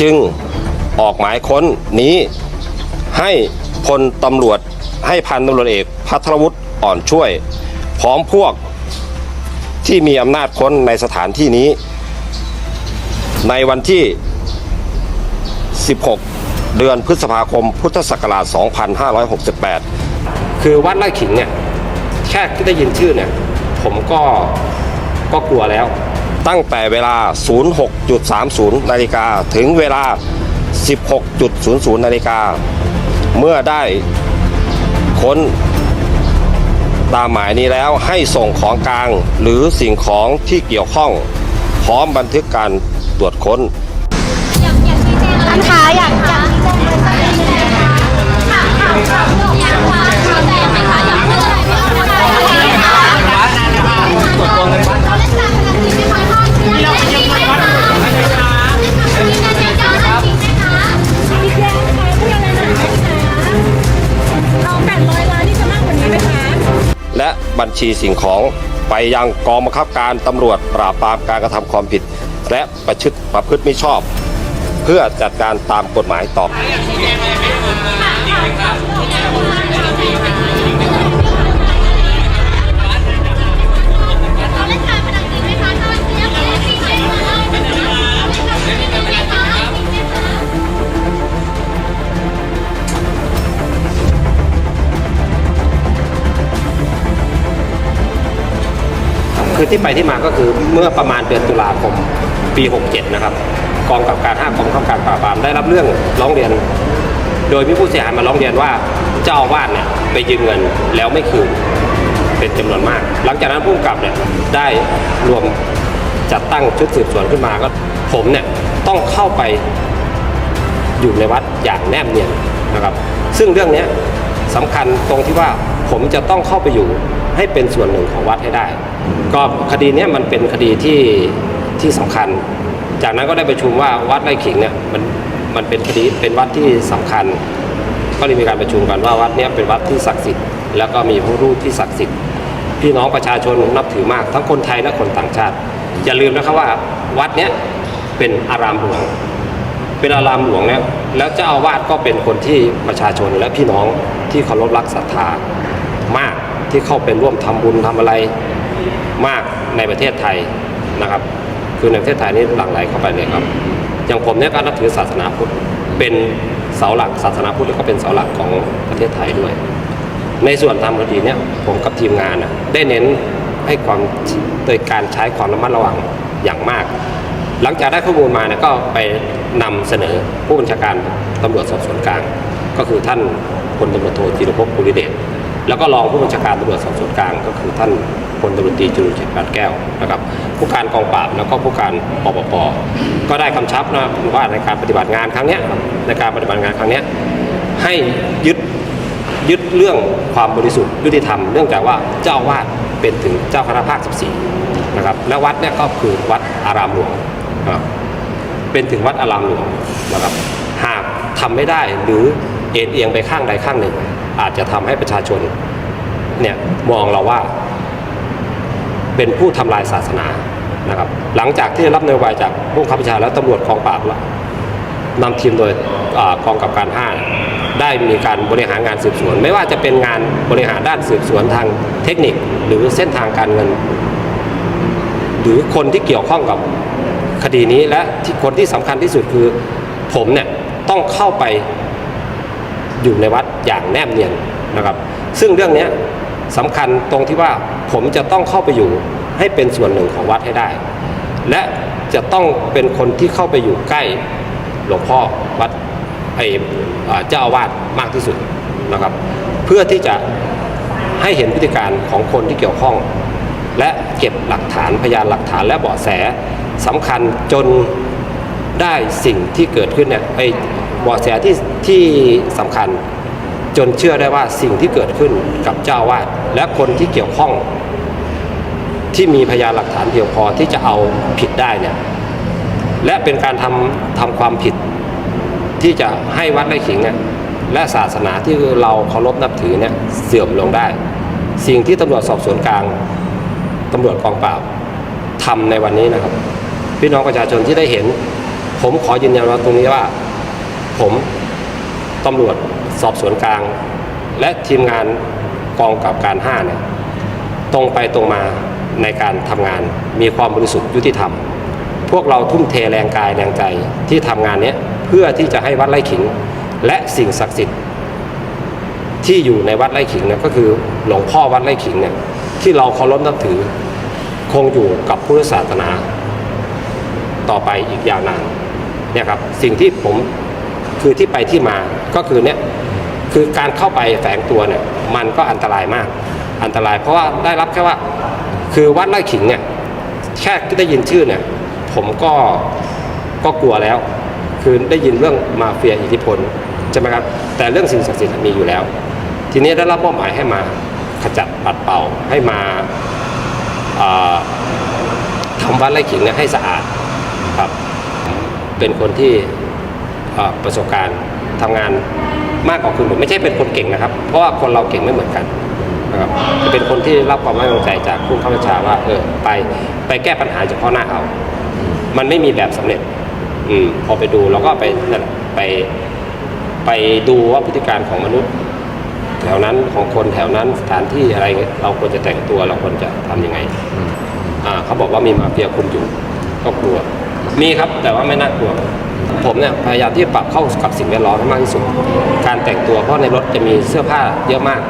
จึงออกหมายค้นนี้ ให้พลตำรวจให้พันตำรวจเอกพัทรวุฒิอ่อนช่วย พร้อมพวกที่มีอำนาจค้นในสถานที่นี้ ในวันที่ 16 เดือนพฤษภาคมพุทธศักราช 2568 คือวัดไร่ขิงเนี่ยแค่ที่ได้ยินชื่อเนี่ย ผมก็ก็กลัวแล้ว ตั้งแต่เวลา 06.30 นาฬิกาถึงเวลา 16.00 นาฬิกา เมื่อได้ค้นตามหมายนี้แล้วให้ส่งของกลางหรือสิ่งของที่เกี่ยวข้อง พร้อมบันทึกการตรวจค้นท่านคะอยากอยากชี้แจงอะไรสักนิดนึงนะคะข่าวข่าวข่าวอยากข่าว ไหมคะพี่แย้มคะพูดอะไราแปดร้อยล้านนี่จะมากกว่านี้ไหมคะและบัญชีสิ่งของไปยังกองบังคับการตำรวจปราบปรามการกระทำความผิด และประชดประพฤติไมิชอบ เพื่อจัดการตามกฎหมายต่อ คือที่ไปที่มาก็คือเมื่อประมาณเดือนตุลาคมปี 67 นะครับ กองกับการ5กองบังคับการปราบปรามได้รับเรื่องร้องเรียน โดยมีผู้เสียหายมาร้องเรียนว่าเจ้าอาวาสเนี่ยไปยืมเงินแล้วไม่คืนเป็นจำนวนมาก หลังจากนั้นผู้กำกับเนี่ยได้รวมจัดตั้งชุดสืบสวนขึ้นมาก็ผมเนี่ยต้องเข้าไปอยู่ในวัดอย่างแนบเนียนนะครับ ซึ่งเรื่องนี้สำคัญตรงที่ว่าผมจะต้องเข้าไปอยู่ ให้เป็นส่วนหนึ่งของวัดให้ได้ ก็คดีเนี้ยมันเป็นคดีที่ที่สำคัญ จากนั้นก็ได้ประชุมว่าวัดไร่ขิงเนี่ยมันมันเป็นคดีเป็นวัดที่สำคัญ ก็เลยมีการประชุมกันว่าวัดเนี้ยเป็นวัดที่ศักดิ์สิทธิ์แล้วก็มีพระรูปที่ศักดิ์สิทธิ์พี่น้องประชาชนนับถือมาก ทั้งคนไทยและคนต่างชาติ อย่าลืมนะครับว่าวัดเนี้ยเป็นอารามหลวง เป็นอารามหลวงเนี่ยแล้วเจ้าอาวาสก็เป็นคนที่ประชาชนและพี่น้องที่เคารพรักศรัทธามาก ที่เข้าไปร่วมทำบุญทำอะไรมากในประเทศไทยนะครับ คือในประเทศไทยนี่หลั่งไหลเข้าไปเลยครับ อย่างผมเนี่ยก็นับถือศาสนาพุทธเป็นเสาหลักศาสนาพุทธก็เป็นเสาหลักของประเทศไทยด้วย ในส่วนทำคดีเนี่ยผมกับทีมงานนะได้เน้นให้ความโดยการใช้ความระมัดระวังอย่างมาก หลังจากได้ข้อมูลมาเนี่ยก็ไปนำเสนอผู้บัญชาการตำรวจสอบสวนกลาง ก็คือท่านพลตำรวจโทจิรภพภูริเดช แล้วก็รองผู้บัญชาการตำรวจสอบสวนกลางก็คือท่านพลตำรวจตรีจุลเฉดปานแก้วนะครับผู้การกองปราบแล้วก็ผู้การปปปก็ได้คำชับนะว่าในการปฏิบัติงานครั้งเนี้ยในการปฏิบัติงานครั้งเนี้ยให้ยึดยึดเรื่องความบริสุทธิ์ยุติธรรมเนื่องจากว่าเจ้าอาวาสเป็นถึงเจ้าคณะภาค 14 นะครับและวัดเนี่ยก็คือวัดอารามหลวงนะครับเป็นถึงวัดอารามหลวงนะครับหากทำไม่ได้หรือเอ็นเอียงไปข้างใดข้างหนึ่ง อาจจะทำให้ประชาชนเนี่ยมองเราว่า เป็นผู้ทำลายศาสนานะครับ หลังจากที่รับนโยบายจากผู้บังคับบัญชาและตำรวจกองปราบแล้วนำทีมโดยอกองกับการ5ได้มีการบริหารงานสืบสวน ไม่ว่าจะเป็นงานบริหารด้านสืบสวนทางเทคนิค หรือเส้นทางการเงิน หรือคนที่เกี่ยวข้องกับคดีนี้และที่คนที่สำคัญที่สุดคือผมเนี่ยต้องเข้าไป อยู่ในวัดอย่างแนบเนียนนะครับ ซึ่งเรื่องนี้สำคัญตรงที่ว่าผมจะต้องเข้าไปอยู่ให้เป็นส่วนหนึ่งของวัดให้ได้ และจะต้องเป็นคนที่เข้าไปอยู่ใกล้หลวงพ่อวัดไอ้เจ้าอาวาสมากที่สุดนะครับ เพื่อที่จะให้เห็นพฤติการของคนที่เกี่ยวข้อง และเก็บหลักฐานพยานหลักฐานและเบาะแสสำคัญจนได้สิ่งที่เกิดขึ้นเนี่ยไอ้ บาะแสที่ที่สำคัญ จนเชื่อได้ว่าสิ่งที่เกิดขึ้นกับเจ้าวาสและคนที่เกี่ยวข้อง ที่มีพยานหลักฐานเพียงพอที่จะเอาผิดได้เนี่ยและเป็นการทำทำความผิด ที่จะให้วัดไร่ขิงเนี่ยและศาสนาที่เราเคารพนับถือเนี่ยเสื่อมลงได้ สิ่งที่ตำรวจสอบสวนกลางตำรวจกองปราบทำในวันนี้นะครับ พี่น้องประชาชนที่ได้เห็น ผมขอยืนยันว่าตรงนี้ว่า ผมตำรวจสอบสวนกลาง และทีมงานกองกับการ5เนี่ยตรงไปตรงมาในการทำงานมีความบริสุทธิ์ยุติธรรม พวกเราทุ่มเทแรงกายแรงใจที่ทำงานเนี้ยเพื่อที่จะให้วัดไร่ขิง และสิ่งศักดิ์สิทธิ์ที่อยู่ในวัดไร่ขิงเนี่ยก็คือหลวงพ่อวัดไร่ขิงเนี่ยที่เราเคารพนับถือคงอยู่กับพุทธศาสนา ต่อไปอีกยาวนานเนี่ยครับสิ่งที่ผม คือที่ไปที่มาก็คือเนี่ยคือการเข้าไปแฝงตัวเนี่ยมันก็อันตรายมาก อันตรายเพราะว่าได้รับแค่ว่า คือวัดไร่ขิงเนี่ยแค่ได้ยินชื่อเนี่ย ผมก็ก็กลัวแล้ว คือได้ยินเรื่องมาเฟียอิทธิพลใช่ไหมครับแต่เรื่องสิ่งศักดิ์สิทธิ์มีอยู่แล้ว ทีนี้ได้รับมอบหมายให้มาขจัดปัดเป่าให้มาอ่าทำวัดไร่ขิงเนี่ยให้สะอาดครับเป็นคนที่ ประสบการณ์ทำงานมากกว่าคนอื่นไม่ใช่เป็นคนเก่งนะครับ เพราะว่าคนเราเก่งไม่เหมือนกันนะครับจะเป็นคนที่รับความไว้วางใจจากผู้ข้าราชการว่าเออไปไปแก้ปัญหาเฉพาะหน้าเอามันไม่มีแบบสำเร็จ อืมพอไปดูเราก็ไปนั่นไปไปดูว่าพฤติการของมนุษย์ แถวนั้นของคนแถวนั้นสถานที่อะไรเงี้ยเราควรจะแต่งตัวเราควรจะทำยังไงอ่าเขาบอกว่ามีมาเฟียคุมอยู่ก็กลัว มีครับแต่ว่าไม่น่ากลัว ผมเนี่ยพยายามที่จะปรับเข้ากับสิ่งแวดล้อมให้มากที่สุด การแต่งตัวเพราะในรถจะมีเสื้อผ้าเยอะมาก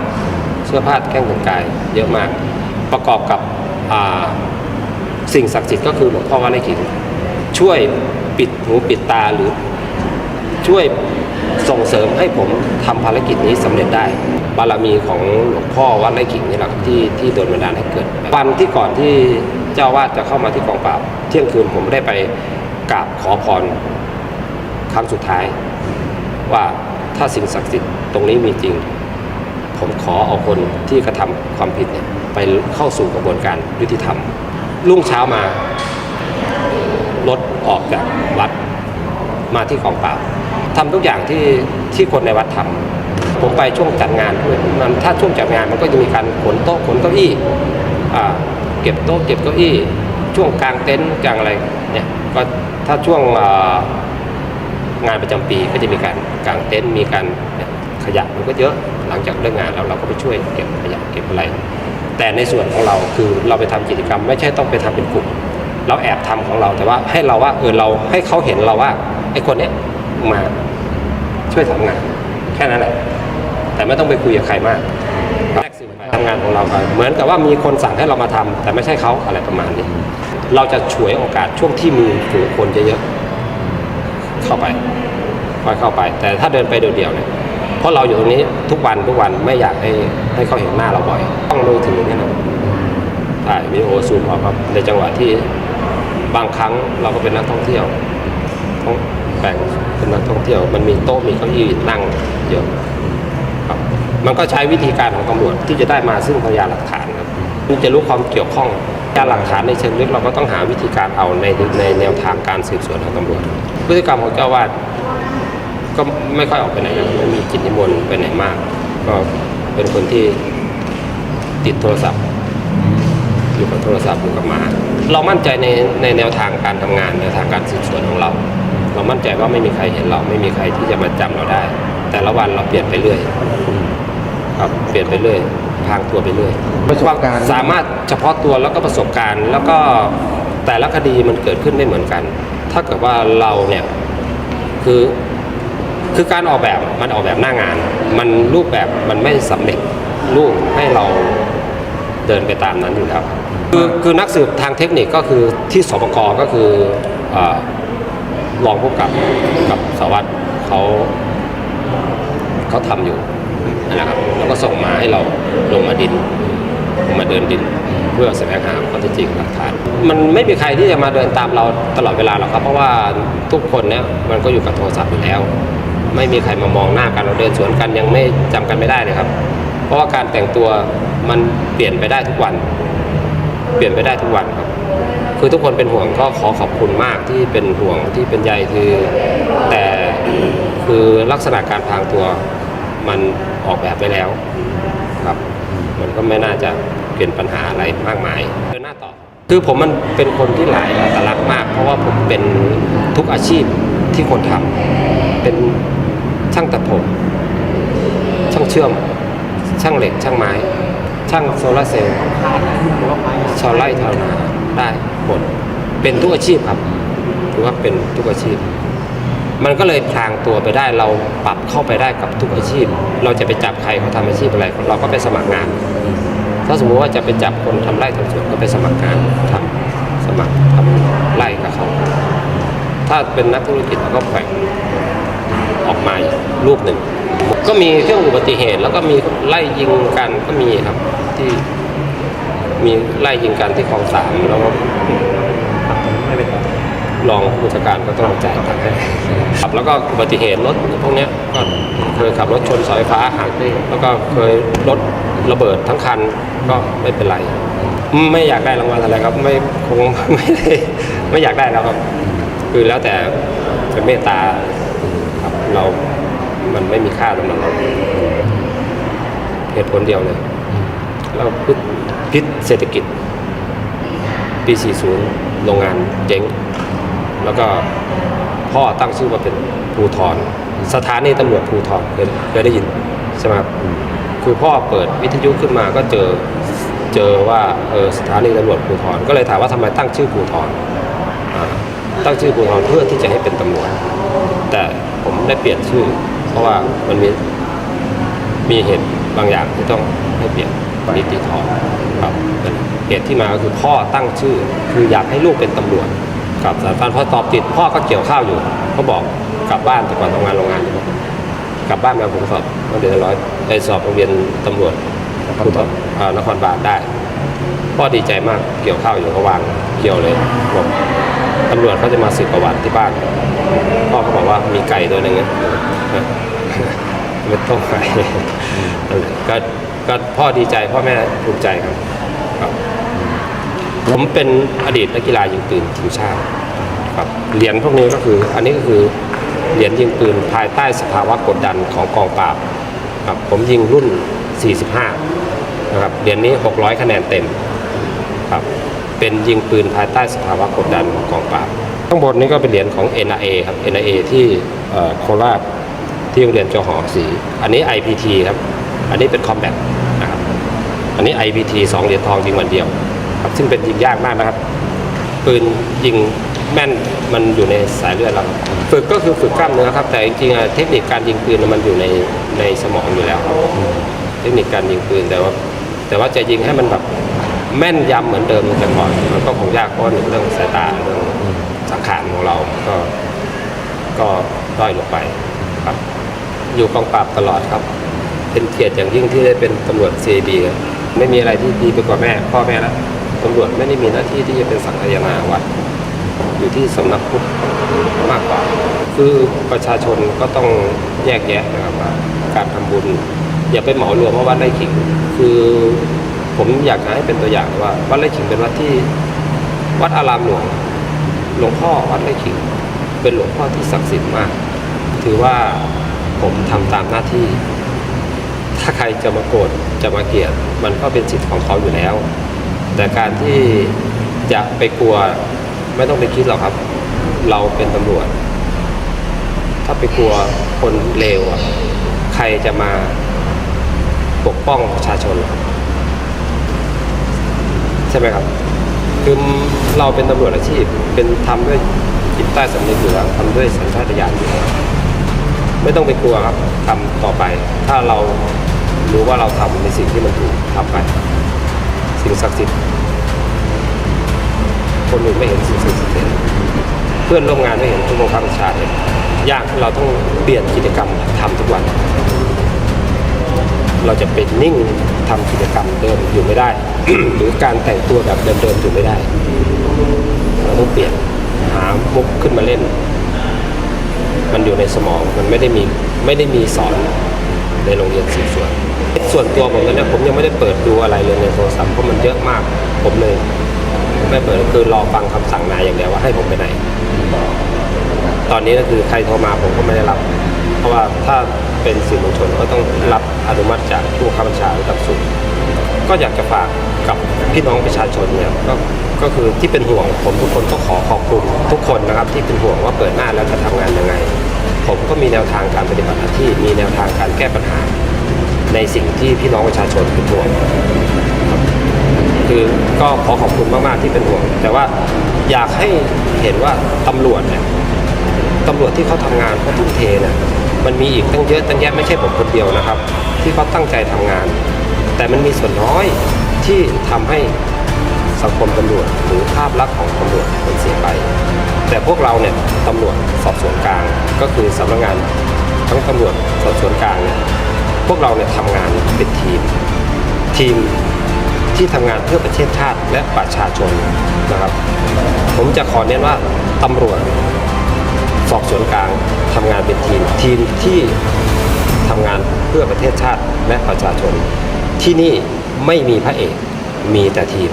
เสื้อผ้าแข้งแต่งกายเยอะมาก ประกอบกับสิ่งศักดิ์สิทธิ์ก็คือหลวงพ่อวัดไร่ขิงช่วยปิดหูปิดตาหรือช่วยส่งเสริมให้ผมทำภารกิจนี้สำเร็จได้ บารมีของหลวงพ่อวัดไร่ขิงนี่แหละครับที่ที่โดนบันดาลให้เกิดวันที่ก่อนที่เจ้าวาดจะเข้ามาที่กองปราบ เที่ยงคืนผมได้ไปกราบขอพร รั้งสุดท้าย ว่าถ้าสิ่งศักดิ์สิทธิ์ตรงนี้มีจริง ผมขอเอาคนที่กระทำความผิดเนี่ยไปเข้าสู่กระบวนการยุติธรรม รุ่งเช้ามารถออกจากวัดมาที่กองปราบทำทุกอย่างที่ที่คนในวัดทำผมไปช่วงจัดงานด้วยมันถ้าช่วงจัดงานมันก็จะมีการขนโต๊ะขนเก้าอี้เก็บโต๊ะเก็บเก้าอี้ ช่วงกลางเต็นท์กลางอะไรเนี่ยก็ถ้าช่วง งานประจำปีก็จะมีการกางเต็นท์มีการขยะมันก็เยอะหลังจากเลิกงานแล้วเราก็ไปช่วยเก็บขยะเก็บอะไร แต่ในส่วนของเราคือเราไปทำกิจกรรม ไม่ใช่ต้องไปทำเป็นกลุ่ม เราแอบทำของเราแต่ว่าให้เราว่าเออเราให้เขาเห็นเราว่าไอ้คนเนี้ยมาช่วยทำงาน แค่นั้นแหละ แต่ไม่ต้องไปคุยกับใครมากแรกสื่อไปทำงานของเราไปเหมือนกับว่ามีคนสั่งให้เรามาทำแต่ไม่ใช่เขาอะไรประมาณนี้ เราจะฉวยโอกาสช่วงที่มีฝูงคนเยอะๆ เข้าไปค่อยเข้าไป แต่ถ้าเดินไปเดี่ยวๆเนี่ยเพราะเราอยู่ตรงนี้ทุกวันทุกวันไม่อยากให้ให้เขาเห็นหน้าเราบ่อยต้องมือถือเนี่ยนะถ่ายวิดีโอซูมเอาครับในจังหวะที่บางครั้งเราก็เป็นนักท่องเที่ยวต้องแบ่งเป็นนักท่องเที่ยว มันมีโต๊ะมีเก้าอี้นั่งเยอะครับมันก็ใช้วิธีการของตำรวจที่จะได้มาซึ่งพยานหลักฐานครับมันจะรู้ความเกี่ยวข้อง ยานหลักฐานในเชิงลึกเราก็ต้องหาวิธีการเอาในในแนวทางการสืบสวนของตำรวจพฤติกรรมของเจ้าวาดก็ไม่ค่อยออกไปไหนไม่มีกิจนิมนต์ไปไหนมาก ก็เป็นคนที่ติดโทรศัพท์อยู่กับโทรศัพท์อยู่กับหมาเรามั่นใจในในแนวทางการทำงานแนวทางการสืบสวนของเรา เรามั่นใจว่าไม่มีใครเห็นเราไม่มีใครที่จะมาจำเราได้ แต่ละวันเราเปลี่ยนไปเรื่อยครับเปลี่ยนไปเรื่อย พรางตัวไปเรื่อยประสบการณ์ สามารถเฉพาะตัวแล้วก็ประสบการณ์ แล้วก็แต่ละคดีมันเกิดขึ้นไม่เหมือนกัน ถ้าเกิดว่าเราเนี่ยคือคือการออกแบบมันออกแบบหน้างาน มันรูปแบบมันไม่สำเร็จรูปให้เราเดินไปตามนั้นอยู่แล้วคือคือนักสืบทางเทคนิคก็คือที่สปกก็คือเออรองผู้กำกับกับสารวัสดิ์เขาเขาทำอยู่ นั่นแหละครับแล้วก็ส่งมาให้เราลงมาดินลงมาเดินดินเพื่อแสวงหาข้อเท็จจริงหลักฐาน มันไม่มีใครที่จะมาเดินตามเราตลอดเวลาหรอกครับ เพราะว่าทุกคนเนี่ยมันก็อยู่กับโทรศัพท์อยู่แล้ว ไม่มีใครมามองหน้ากันเราเดินสวนกันยังไม่จำกันไม่ได้เลยครับ เพราะว่าการแต่งตัวมันเปลี่ยนไปได้ทุกวัน เปลี่ยนไปได้ทุกวันครับคือทุกคนเป็นห่วงก็ขอขอบคุณมากที่เป็นห่วงที่เป็นใยคือ แต่คือลักษณะการพรางตัวมัน ออกแบบไปแล้วครับมันก็ไม่น่าจะเป็นปัญหาอะไรมากมายเดินหน้าต่อ คือผมมันเป็นคนที่หลายอัตลักษณ์มาก เพราะว่าผมเป็นทุกอาชีพที่คนทำเป็นช่างตัดผม ช่างเชื่อม ช่างเหล็ก ช่างไม้ ช่างโซลาร์เซลล์ชาวไร่ชาวนาได้หมดเป็นทุกอาชีพครับถือว่าเป็นทุกอาชีพ มันก็เลยพลางตัวไปได้เราปรับเข้าไปได้กับทุกอาชีพ เราจะไปจับใครเขาทำอาชีพอะไร เราก็ไปสมัครงาน ถ้าสมมติว่าจะไปจับคนทำไร่ทำสวนก็ไปสมัครงานทำสมัครทำไร่กับเขาถ้าเป็นนักธุรกิจเราก็แขวงออกมาอีกรูปหนึ่ง ก็มีเรื่องอุบัติเหตุ แล้วก็มีไล่ยิงกันก็มีครับที่มีไล่ยิงกันที่คลองสามแล้วก็ รองผู้จัดการก็ต้องจ่ายตังค์ให้ครับแล้วก็อุบัติเหตุรถพวกนี้ก็เคยขับรถชนเสาไฟฟ้าหักแล้วก็เคยรถระเบิดทั้งคันก็ไม่เป็นไรไม่อยากได้รางวัลอะไรครับไม่คงไม่ได้ไม่อยากได้แล้วครับ คือแล้วแต่จะเมตตาครับเรา มันไม่มีค่าสำหรับเราเหตุผลเดียวเลย เราพิษเศรษฐกิจ ปี 40 โรงงานเจ๊ง แล้วก็พ่อตั้งชื่อว่าเป็นภูทรสถานีตำรวจภูทรเคยเคยได้ยินใช่ไหมครับคือพ่อเปิดวิทยุขึ้นมาก็เจอเจอว่าเออสถานีตำรวจภูทรก็เลยถามว่าทำไมตั้งชื่อภูทรอ่าตั้งชื่อภูทรเพื่อที่จะให้เป็นตำรวจ แต่ผมได้เปลี่ยนชื่อ เพราะว่ามันมีมีเหตุบางอย่างที่ต้องให้เปลี่ยนนิติธรครับเป็นเหตุที่มาก็คือพ่อตั้งชื่อ คืออยากให้ลูกเป็นตำรวจ กับสารพันพอตอบติดพ่อก็เกี่ยวข้าวอยู่เขาบอกกลับบ้านแต่ก่อนทำงานโรงงานอยู่กลับบ้านมาผมสอบโรงเรียนร้อยไอสอบโรงเรียนตำรวจภูธรอ่านครบาลได้พ่อดีใจมากเกี่ยวข้าวอยู่ก็วางเกี่ยวเลยบอกตำรวจเขาจะมาสืบประวัติที่บ้านพ่อก็บอกว่ามีไก่ตัวหนึ่งนะไม่ต้องไก่นั่นแหละก็ก็พ่อดีใจพ่อแม่ภูมิใจครับครับ ผมเป็นอดีตนักกีฬายิงปืนทีมชาติครับเหรียญพวกนี้ก็คือ อันนี้ก็คือเหรียญยิงปืนภายใต้สภาวะกดดันของกองปราบครับผมยิงรุ่น 45 นะครับเหรียญนี้ 600 คะแนนเต็มครับเป็นยิงปืนภายใต้สภาวะกดดันของกองปราบข้างบนนี้ก็เป็นเหรียญของ NRA ครับ NRA ที่โคราชที่โรงเรียนจหอศรีอันนี้ IPT ครับ อันนี้เป็น Combat นะครับ อันนี้ IPT 2เหรียญทองยิงวันเดียว ซึ่งเป็นยิงยากมากนะครับ ปืนยิงแม่นมันอยู่ในสายเลือดเรา ฝึกก็คือฝึกกล้ามเนื้อครับ แต่จริงๆเทคนิคการยิงปืนมันอยู่ในในสมองอยู่แล้วครับเทคนิคการยิงปืนแต่ว่า แต่ว่าจะยิงให้มันแบบแม่นยำเหมือนเดิมแต่ก่อนมันก็คงยากเพราะหนึ่งเรื่องสายตาเรื่องสังขารของเราก็ก็ด้อยลงไปครับ อยู่กองปราบตลอดครับ เป็นเกียรติอย่างยิ่งที่ได้เป็นตำรวจ CAB ครับไม่มีอะไรที่ดีไปกว่าแม่ พ่อแม่แล้ว ตำรวจไม่ได้มีหน้าที่ที่จะเป็นสังฆยนาวัดอยู่ที่สำนักพุทธมากกว่า คือประชาชนก็ต้องแยกแยะนะครับว่าการทำบุญ อย่าไปเหมารวมว่าวัดไร่ขิง คือผมอยากให้เป็นตัวอย่างว่าวัดไร่ขิงเป็นวัดที่วัดอารามหลวงหลวงพ่อวัดไร่ขิง เป็นหลวงพ่อที่ศักดิ์สิทธิ์มาก ถือว่าผมทำตามหน้าที่ ถ้าใครจะมาโกรธจะมาเกลียด มันก็เป็นสิทธิ์ของเขาอยู่แล้ว แต่การที่จะไปกลัวไม่ต้องไปคิดหรอกครับ เราเป็นตำรวจ ถ้าไปกลัวคนเลวอะใครจะมาปกป้องประชาชน ใช่ไหมครับ คือเราเป็นตำรวจอาชีพ เป็นทำด้วยจิตใต้สำนึกอยู่แล้วทำด้วยสัญชาตญาณอยู่แล้วไม่ต้องไปกลัวครับทำต่อไป ถ้าเรารู้ว่าเราทำในสิ่งที่มันถูกทำไป สิ่งศักดิ์สิทธิ์คนอื่นไม่เห็นสิ่งศักดิ์สิทธิ์เพื่อนร่วมงานไม่เห็นผู้บังคับบัญชาเลยยากเราต้องเปลี่ยนกิจกรรมทำทุกวัน เราจะเป็นนิ่งทำกิจกรรมเดิมอยู่ไม่ได้ หรือการแต่งตัวแบบเดิมๆอยู่ไม่ได้ เราต้องเปลี่ยนหามุกขึ้นมาเล่น มันอยู่ในสมองมันไม่ได้มีไม่ได้มีสอน ในโรงเรียนสืบสวน ส่วนตัวผมตอนนี้ผมยังไม่ได้เปิดดูอะไรเลยในโทรศัพท์เพราะมันเยอะมาก ผมเลยไม่เปิดคือรอฟังคำสั่งนายอย่างเดียวว่าให้ผมไปไหน ตอนนี้ก็คือใครโทรมาผมก็ไม่ได้รับ เพราะว่าถ้าเป็นสื่อมวลชนก็ต้องรับอนุมัติจากผู้ข้าบัญชาระดับสูงก็อยากจะฝากกับพี่น้องประชาชนเนี่ยก็ก็คือที่เป็นห่วงผมทุกคนก็ขอขอบคุณทุกคนนะครับ ที่เป็นห่วงว่าเปิดหน้าแล้วจะทำงานยังไง ผมก็มีแนวทางการปฏิบัติหน้าที่มีแนวทางการแก้ปัญหา ในสิ่งที่พี่น้องประชาชนเป็นห่วงคือก็ขอขอบคุณมากๆที่เป็นห่วง แต่ว่าอยากให้เห็นว่าตำรวจเนี่ยตำรวจที่เขาทำงานเขาทุ่มเทเนี่ยมันมีอีกตั้งเยอะตั้งแยะไม่ใช่ผมคนเดียวนะครับ ที่เขาตั้งใจทำงาน แต่มันมีส่วนน้อยที่ทำให้สังคมตำรวจหรือภาพลักษณ์ของตำรวจมันเสียไป แต่พวกเราเนี่ยตำรวจสอบสวนกลาง ก็คือสำนักงานทั้งตำรวจสอบสวนกลางเนี่ยพวกเราเนี่ยทำงานเป็นทีม ทีมที่ทำงานเพื่อประเทศชาติและประชาชนนะครับ ผมจะขอเน้นว่าตำรวจสอบสวนกลางทำงานเป็นทีม ทีมที่ทำงานเพื่อประเทศชาติและประชาชน ที่นี่ไม่มีพระเอกมีแต่ทีม